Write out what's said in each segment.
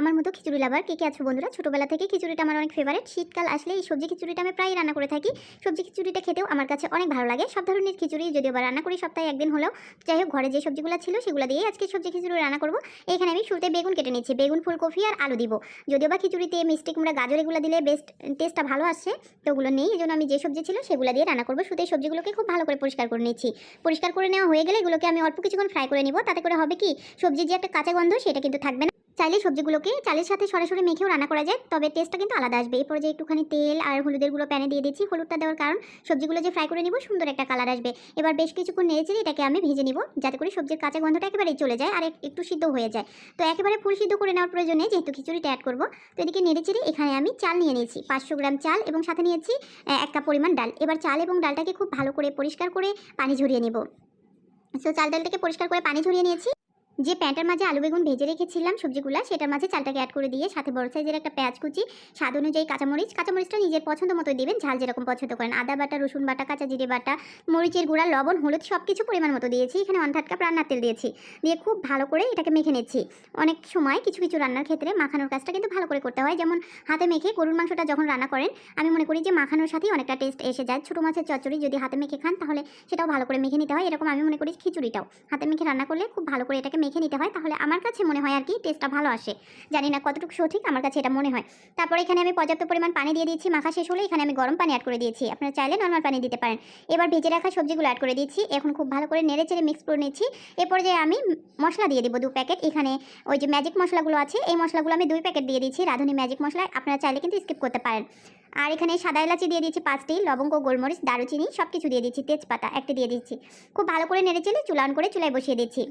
আমার মতো খিচুড়ি লাভার কে কে আছো বন্ধুরা? ছোটোবেলা থেকে খিচুড়িটা আমার অনেক ফেভারিট শীতকাল আসলে এই সবজি খিচুড়িটা আমি প্রায় রান্না করে থাকি। সবজি খিচুড়িটা খেতেও আমার কাছে অনেক ভালো লাগে। সব ধরনের খিচুড়ি যদিও বা রান্না করি সপ্তাহে একদিন হলেও। যাই হোক, ঘরে যে সবজিগুলো ছিল সেগুলো দিয়েই আজকে সবজি খিচুড়ি রান্না করব। এখানে আমি শুরুতে বেগুন কেটে নিচ্ছি বেগুন, ফুলকপি আর আলু দিব। যদিও বা খিচুড়িতে মিষ্টি কুমড়া, গাজর এগুলো দিলে বেস্ট টেস্টটা ভালো আসছে তো ওগুলো নেই। এই আমি যে সবজি ছিল সেগুলো দিয়ে রান্না করব। শুধু এই সবজিগুলোকে খুব ভালো করে পরিষ্কার করে নিচ্ছি পরিষ্কার করে নেওয়া হয়ে গেলে এগুলোকে আমি অল্প কিছুক্ষণ ফ্রাই করে নিব। তাতে করে হবে কি? সবজির যে একটা কাঁচা গন্ধ সেটা কিন্তু থাকবে না। চাইলে সবজিগুলোকে চালের সাথে সরাসরি মেখেও রান্না করা যায়, তবে টেস্টটা কিন্তু আলাদা আসবে। এরপর যে একটুখানি তেল আর হলুদের গুঁড়ো প্যানে দিয়ে দিচ্ছি, হলুদটা দেওয়ার কারণ সবজিগুলো যে ফ্রাই করে নিব, সুন্দর একটা কালার আসবে। এবার বেশ কিছুক্ষণ নেড়েচেড়ে এটাকে আমি ভেজে নিব, যাতে করে সবজির কাঁচা গন্ধটা একেবারেই চলে যায় আর এক- একটু সিদ্ধ হয়ে যায়। তো একেবারে ফুল সিদ্ধ করে নেওয়ার প্রয়োজনে যেহেতু খিচুড়িটা অ্যাড করব, তো এদিকে নেড়েচেড়ে এখানে আমি চাল নিয়ে নিয়েছি, পাঁচশো গ্রাম চাল এবং সাথে নিয়েছি এক কাপ পরিমাণ ডাল। এবার চাল এবং ডালটাকে খুব ভালো করে পরিষ্কার করে পানি ঝরিয়ে নেব। সো চাল ডালটাকে পরিষ্কার করে পানি ঝরিয়ে নিয়েছি। যে প্যান্টার মাঝে আলু বেগুন ভেজে রেখেছিলাম সবজিগুলো, সেটার মাঝে চালটাকে অ্যাড করে দিয়ে সাথে বড় সাইজের একটা পেঁয়াজ কুচি, স্বাদ অনুযায়ী কাঁচামরিচ, কাঁচামরিচটা নিজের পছন্দ মতো দিবেন, ঝাল যেরকম পছন্দ করেন। আদা বাটা, রসুন বাটা, কাঁচা জিরে বাটা, মরিচের গুঁড়া, লবণ, হলুদ সব কিছু পরিমাণ মতো দিয়েছি। এখানে ওয়ান থার্ড কাপ রান্নার তেল দিয়েছি। দিয়ে খুব ভালো করে এটাকে মেখে নিচ্ছি। অনেক সময় কিছু কিছু রান্নার ক্ষেত্রে মাখানোর কাজটা কিন্তু ভালো করে করতে হয়। যেমন হাতে মেখে গরুর মাংসটা যখন রান্না করেন, আমি মনে করি যে মাখানোর সাথেই অনেকটা টেস্ট এসে যায়। ছোটো মাছের চচ্চড়ি যদি হাতে মেখে খান, তাহলে সেটাও ভালো করে মেখে নিতে হয়। এরকম আমি মনে করি খিচুড়িটাও। হাতে মেখে রান্না করলে খুব ভালো করে এটাকে মেখে নিতে হয়, তাহলে আমার কাছে মনে হয় আর কি টেস্টটা ভালো আসে। জানি না কতটুকু সঠিক, আমার কাছে এটা মনে হয়। তারপর এখানে আমি পর্যাপ্ত পরিমাণ পানি দিয়ে দিয়েছি, মাখা শেষ হলে এখানে আমি গরম পানি অ্যাড করে দিয়েছি। আপনারা চাইলে নর্মাল পানি দিতে পারেন। এবার ভেজে রাখা সবজিগুলো অ্যাড করে দিয়েছি। এখন খুব ভালো করে নেড়ে চেড়ে মিক্স করে নিচ্ছি এরপর যে আমি মশলা দিয়ে দেবো দু প্যাকেট এখানে ওই যে ম্যাজিক মশলাগুলো আছে, এই মশলাগুলো আমি দুই প্যাকেট দিয়ে দিচ্ছি রাঁধুনি ম্যাজিক মশলা। আপনারা চাইলে কিন্তু স্কিপ করতে পারেন। আর এখানে সাদা এলাচি দিয়ে দিচ্ছি পাঁচটি, লবঙ্গ, গোলমরিচ, দারুচিনি সব কিছু দিয়ে দিচ্ছি তেজপাতা, একটা দিয়ে দিচ্ছি খুব ভালো করে নেড়ে চুলা on করে চুলায় বসিয়ে দিচ্ছি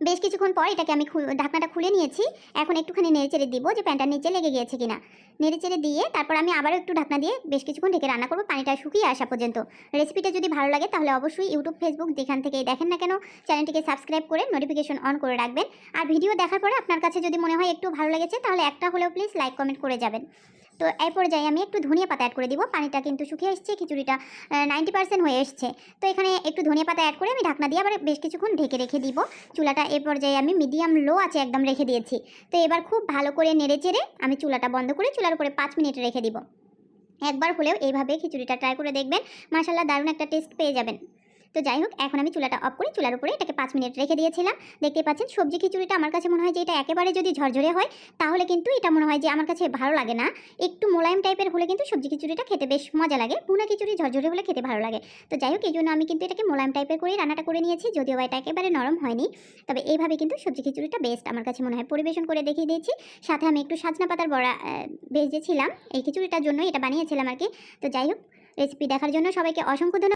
বেশ কিছুক্ষণ পর এটাকে আমি ঢাকনাটা খুলে নিয়েছি। এখন একটুখানি নেড়ে চেড়ে দিব যে প্যানটার নিচে লেগে গিয়েছে কিনা। নেড়ে চেড়ে দিয়ে তারপর আমি আবারও একটু ঢাকনা দিয়ে বেশ কিছুক্ষণ ঢেকে রান্না করব, পানিটা শুকিয়ে আসা পর্যন্ত। রেসিপিটা যদি ভালো লাগে তাহলে অবশ্যই ইউটিউব, ফেসবুক যেখান থেকে দেখেন না কেন, চ্যানেলটিকে সাবস্ক্রাইব করে নোটিফিকেশন অন করে রাখবেন। আর ভিডিও দেখার পরে আপনার কাছে যদি মনে হয় একটু ভালো লেগেছে তাহলে একটা হলেও প্লিজ লাইক কমেন্ট করে যাবেন। তো এই পর্যায়ে আমি একটু ধনিয়া পাতা অ্যাড করে দিব। পানিটা কিন্তু শুকিয়ে এসছে, খিচুড়িটা নাইনটি পার্সেন্ট হয়ে এসছে। তো এখানে একটু ধনিয়া পাতা অ্যাড করে আমি ঢাকনা দিয়ে আবার বেশ কিছুক্ষণ ঢেকে রেখে দিব। চুলাটা এ পর্যায়ে আমি মিডিয়াম লো আছে একদম রেখে দিয়েছি। তো এবার খুব ভালো করে নেড়ে চেড়ে আমি চুলাটা বন্ধ করে চুলার উপরে পাঁচ মিনিট রেখে দিব। একবার হলেও এইভাবে খিচুড়িটা ট্রাই করে দেখবেন। মাসাল্লাহ দারুণ একটা টেস্ট পেয়ে যাবেন। তো যাই হোক, এখন আমি চুলাটা অফ করে। চুলার উপরে এটাকে পাঁচ মিনিট রেখে দিয়েছিলাম। দেখতে পাচ্ছেন, সবজি খিচুড়িটা আমার কাছে মনে হয় যে এটা একেবারে যদি ঝরঝরে হয়, তাহলে কিন্তু এটা মনে হয় যে আমার কাছে ভালো লাগে না। একটু মোলায়েম টাইপের হলে কিন্তু সবজি খিচুড়িটা খেতে বেশ মজা লাগে। ভুনা খিচুড়ি ঝরঝরে হলে খেতে ভালো লাগে। তো যাই হোক, এই জন্য আমি কিন্তু এটাকে মোলায়েম টাইপের করেই রান্নাটা করে নিয়েছি। যদিও এটা একেবারে নরম হয়নি, তবে এইভাবে কিন্তু সবজি খিচুড়িটা বেস্ট আমার কাছে মনে হয়। পরিবেশন করে দেখিয়ে দিয়েছি। সাথে আমি একটু সাজনা পাতার বড়া ভেজেছিলাম এই খিচুড়িটার জন্য এটা বানিয়েছিলাম আর কি। তো যাই হোক রেসিপি দেখার জন্য সবাইকে অসংখ্য ধন্যবাদ।